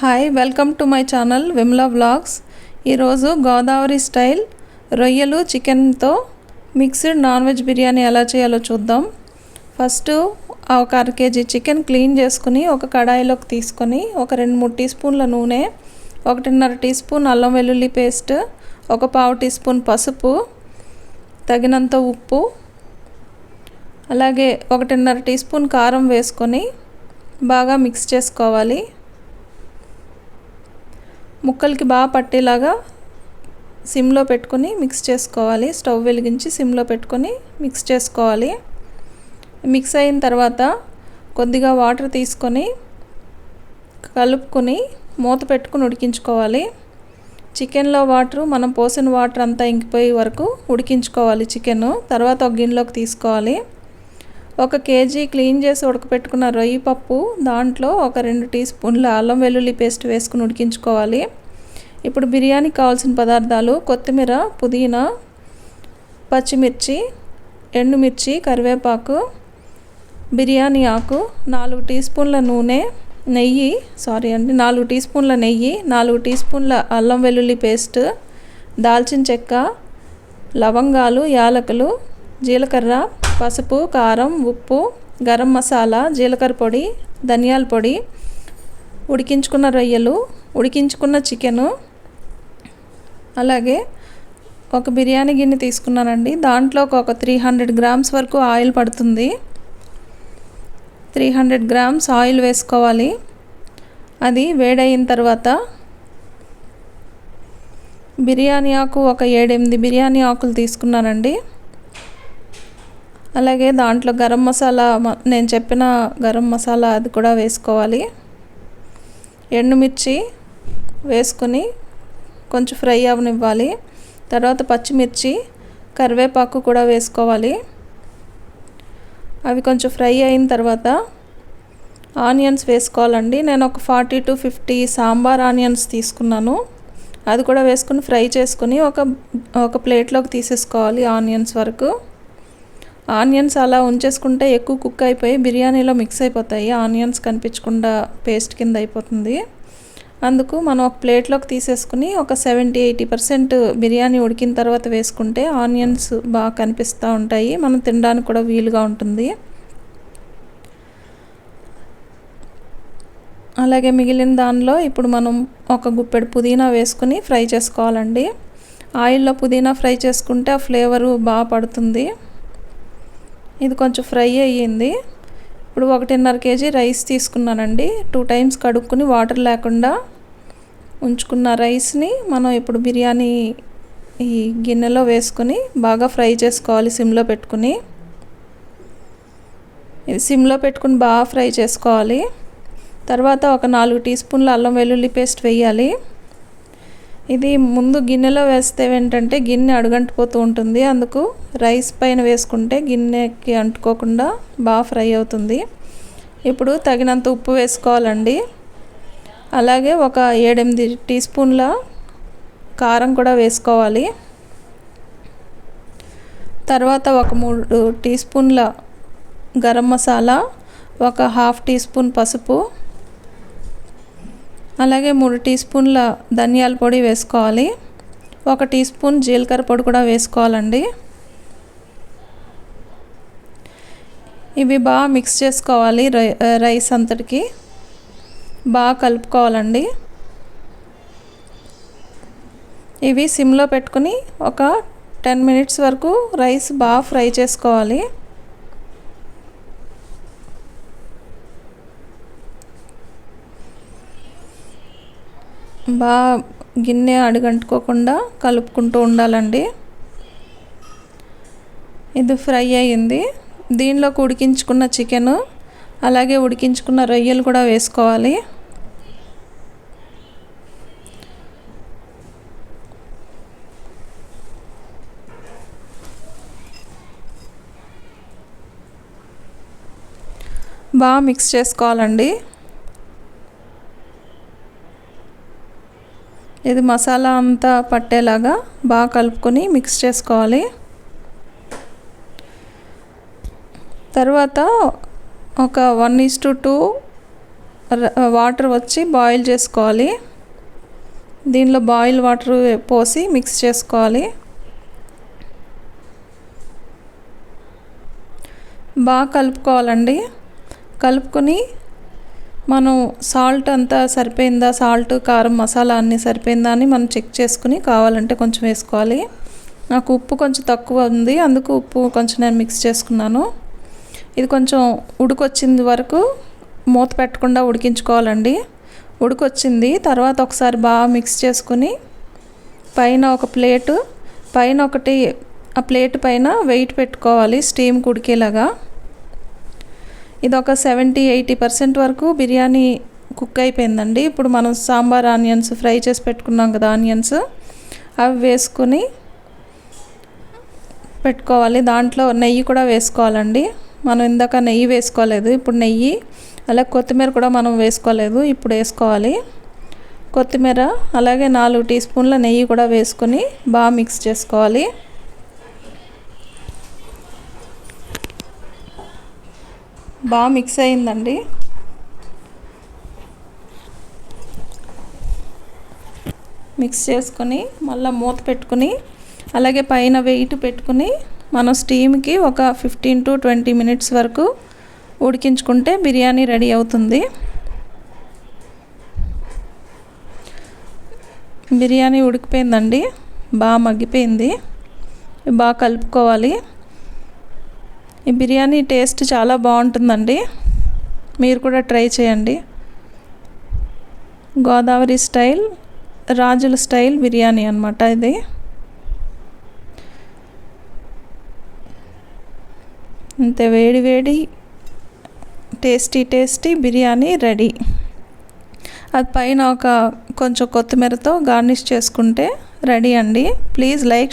Hi welcome to my channel Vimla vlogs ఈరోజు Godavari style రొయ్యలు చికెన్తో మిక్స్డ్ నాన్ వెజ్ బిర్యానీ ఎలా చేయాలో చూద్దాం. ఫస్ట్ ఒక అర కేజీ చికెన్ క్లీన్ చేసుకుని ఒక కడాయిలోకి తీసుకొని ఒక రెండు మూడు టీ స్పూన్ల నూనె ఒకటిన్నర టీ స్పూన్ అల్లం వెల్లుల్లి పేస్ట్ ఒక పావు టీ స్పూన్ పసుపు తగినంత ఉప్పు అలాగే ఒకటిన్నర టీ స్పూన్ కారం వేసుకొని బాగా మిక్స్ చేసుకోవాలి. ముక్కలకి బాగా పట్టేలాగా సిమ్లో పెట్టుకొని మిక్స్ చేసుకోవాలి. స్టవ్ వెలిగించి సిమ్లో పెట్టుకొని మిక్స్ చేసుకోవాలి. మిక్స్ అయిన తర్వాత కొద్దిగా వాటర్ తీసుకొని కలుపుకొని మూత పెట్టుకుని ఉడికించుకోవాలి. చికెన్లో వాటర్ మనం పోసిన వాటర్ అంతా ఇంకిపోయే వరకు ఉడికించుకోవాలి చికెన్. తర్వాత ఒక గిన్నెలోకి తీసుకోవాలి. ఒక కేజీ క్లీన్ చేసి ఉడకపెట్టుకున్న రొయ్యి పప్పు దాంట్లో ఒక రెండు టీ స్పూన్ల అల్లం వెల్లుల్లి పేస్ట్ వేసుకుని ఉడికించుకోవాలి. ఇప్పుడు బిర్యానీకి కావాల్సిన పదార్థాలు కొత్తిమీర పుదీనా పచ్చిమిర్చి ఎండుమిర్చి కరివేపాకు బిర్యానీ ఆకు నాలుగు టీ స్పూన్ల నూనె నెయ్యి సారీ అండి నాలుగు టీ స్పూన్ల నెయ్యి నాలుగు టీ స్పూన్ల అల్లం వెల్లుల్లి పేస్ట్ దాల్చిన చెక్క లవంగాలు యాలకులు జీలకర్ర పసుపు కారం ఉప్పు గరం మసాలా జీలకర్ర పొడి ధనియాల పొడి ఉడికించుకున్న రొయ్యలు ఉడికించుకున్న చికెను అలాగే ఒక బిర్యానీ గిన్నె తీసుకున్నానండి. దాంట్లో ఒక త్రీ హండ్రెడ్ గ్రామ్స్ వరకు ఆయిల్ పడుతుంది. త్రీ హండ్రెడ్ గ్రామ్స్ ఆయిల్ వేసుకోవాలి. అది వేడయిన తర్వాత బిర్యానీ ఆకు ఒక ఏడెనిమిది బిర్యానీ ఆకులు తీసుకున్నానండి. అలాగే దాంట్లో గరం మసాలా నేను చెప్పిన గరం మసాలా అది కూడా వేసుకోవాలి. ఎండుమిర్చి వేసుకొని కొంచెం ఫ్రై అవనివ్వాలి. తర్వాత పచ్చిమిర్చి కరివేపాకు కూడా వేసుకోవాలి. అవి కొంచెం ఫ్రై అయిన తర్వాత ఆనియన్స్ వేసుకోవాలండి. నేను ఒక forty to fifty sambar onions తీసుకున్నాను. అది కూడా వేసుకుని ఫ్రై చేసుకుని ఒక ఒక ప్లేట్లోకి తీసేసుకోవాలి ఆనియన్స్ వరకు. ఆనియన్స్ అలా ఉంచేసుకుంటే ఎక్కువ కుక్ అయిపోయి బిర్యానీలో మిక్స్ అయిపోతాయి. ఆనియన్స్ కనిపించకుండా పేస్ట్ కింద అయిపోతుంది. అందుకు మనం ఒక ప్లేట్లోకి తీసేసుకుని ఒక సెవెంటీ ఎయిటీ పర్సెంట్ బిర్యానీ ఉడికిన తర్వాత వేసుకుంటే ఆనియన్స్ బాగా కనిపిస్తూ ఉంటాయి. మనం తినడానికి కూడా వీలుగా ఉంటుంది. అలాగే మిగిలిన దానిలో ఇప్పుడు మనం ఒక గుప్పెడు పుదీనా వేసుకుని ఫ్రై చేసుకోవాలండి. ఆయిల్లో పుదీనా ఫ్రై చేసుకుంటే ఆ ఫ్లేవరు బాగా పడుతుంది. ఇది కొంచెం ఫ్రై అయ్యింది. ఇప్పుడు ఒకటిన్నర కేజీ రైస్ తీసుకున్నానండి. టూ టైమ్స్ కడుక్కుని వాటర్ లేకుండా ఉంచుకున్న రైస్ని మనం ఇప్పుడు బిర్యానీ ఈ గిన్నెలో వేసుకుని బాగా ఫ్రై చేసుకోవాలి సిమ్లో పెట్టుకుని. ఇది సిమ్లో పెట్టుకుని బాగా ఫ్రై చేసుకోవాలి. తర్వాత ఒక నాలుగు టీ స్పూన్ల అల్లం వెల్లుల్లి పేస్ట్ వేయాలి. ఇది ముందు గిన్నెలో వేస్తే ఏంటంటే గిన్నె అడుగంటిపోతూ ఉంటుంది. అందుకు రైస్ పైన వేసుకుంటే గిన్నెకి అంటుకోకుండా బాగా ఫ్రై అవుతుంది. ఇప్పుడు తగినంత ఉప్పు వేసుకోవాలండి. అలాగే ఒక ఏడెనిమిది టీ స్పూన్ల కారం కూడా వేసుకోవాలి. తర్వాత ఒక మూడు టీ స్పూన్ల గరం మసాలా ఒక హాఫ్ టీ స్పూన్ పసుపు అలాగే మూడు టీ స్పూన్ల ధనియాల పొడి వేసుకోవాలి. ఒక టీ స్పూన్ జీలకర్ర పొడి కూడా వేసుకోవాలండి. ఇవి బాగా మిక్స్ చేసుకోవాలి రైస్ అంతటికి. బాగా కలుపుకోవాలండి. ఇవి సిమ్లో పెట్టుకుని ఒక టెన్ మినిట్స్ వరకు రైస్ బాగా ఫ్రై చేసుకోవాలి. బాగా గిన్నె అడుగంటుకోకుండా కలుపుకుంటూ ఉండాలండి. ఇది ఫ్రై అయ్యింది. దీనిలోకి ఉడికించుకున్న చికెను అలాగే ఉడికించుకున్న రొయ్యలు కూడా వేసుకోవాలి. బాగా మిక్స్ చేసుకోవాలండి. ఇది మసాలా అంతా పట్టేలాగా బాగా కలుపుకొని మిక్స్ చేసుకోవాలి. తర్వాత ఒక one is to two water వచ్చి బాయిల్ చేసుకోవాలి. దీనిలో బాయిల్ వాటర్ పోసి మిక్స్ చేసుకోవాలి. బాగా కలుపుకోవాలండి. కలుపుకొని మనం సాల్ట్ అంతా సరిపోయిందా? సాల్ట్ కారం మసాలా అన్నీ సరిపోయిందా అని మనం చెక్ చేసుకుని కావాలంటే కొంచెం వేసుకోవాలి. నాకు ఉప్పు కొంచెం తక్కువ ఉంది అందుకు ఉప్పు కొంచెం నేను మిక్స్ చేసుకున్నాను. ఇది కొంచెం ఉడికొచ్చింది వరకు మూత పెట్టకుండా ఉడికించుకోవాలండి. ఉడికొచ్చింది తర్వాత ఒకసారి బాగా మిక్స్ చేసుకుని పైన ఒక ప్లేటు పైన ఒకటి ఆ ప్లేట్ పైన వెయిట్ పెట్టుకోవాలి స్టీమ్ ఉడికేలాగా. ఇది ఒక సెవెంటీ ఎయిటీ పర్సెంట్ వరకు బిర్యానీ కుక్ అయిపోయిందండి. ఇప్పుడు మనం సాంబార్ ఆనియన్స్ ఫ్రై చేసి పెట్టుకున్నాం కదా ఆనియన్స్ అవి వేసుకుని పెట్టుకోవాలి. దాంట్లో నెయ్యి కూడా వేసుకోవాలండి. మనం ఇందాక నెయ్యి వేసుకోలేదు ఇప్పుడు నెయ్యి అలాగే కొత్తిమీర కూడా మనం వేసుకోలేదు ఇప్పుడు వేసుకోవాలి. కొత్తిమీర అలాగే నాలుగు టీ స్పూన్ల నెయ్యి కూడా వేసుకుని బాగా మిక్స్ చేసుకోవాలి. బాగా మిక్స్ అయిందండి. మిక్స్ చేసుకొని మళ్ళీ మూత పెట్టుకుని అలాగే పైన వెయిట్ పెట్టుకుని మనం స్టీమ్కి ఒక ఫిఫ్టీన్ టు ట్వంటీ మినిట్స్ వరకు ఉడికించుకుంటే బిర్యానీ రెడీ అవుతుంది. బిర్యానీ ఉడికిపోయిందండి. బాగా మగ్గిపోయింది. బాగా కలుపుకోవాలి. ఈ బిర్యానీ టేస్ట్ చాలా బాగుంటుందండి. మీరు కూడా ట్రై చేయండి. గోదావరి స్టైల్ రాజుల స్టైల్ బిర్యానీ అనమాట ఇది. అంతే వేడి వేడి టేస్టీ టేస్టీ బిర్యానీ రెడీ. అది పైన ఒక కొంచెం కొత్తిమీరతో గార్నిష్ చేసుకుంటే రెడీ అండి. Please like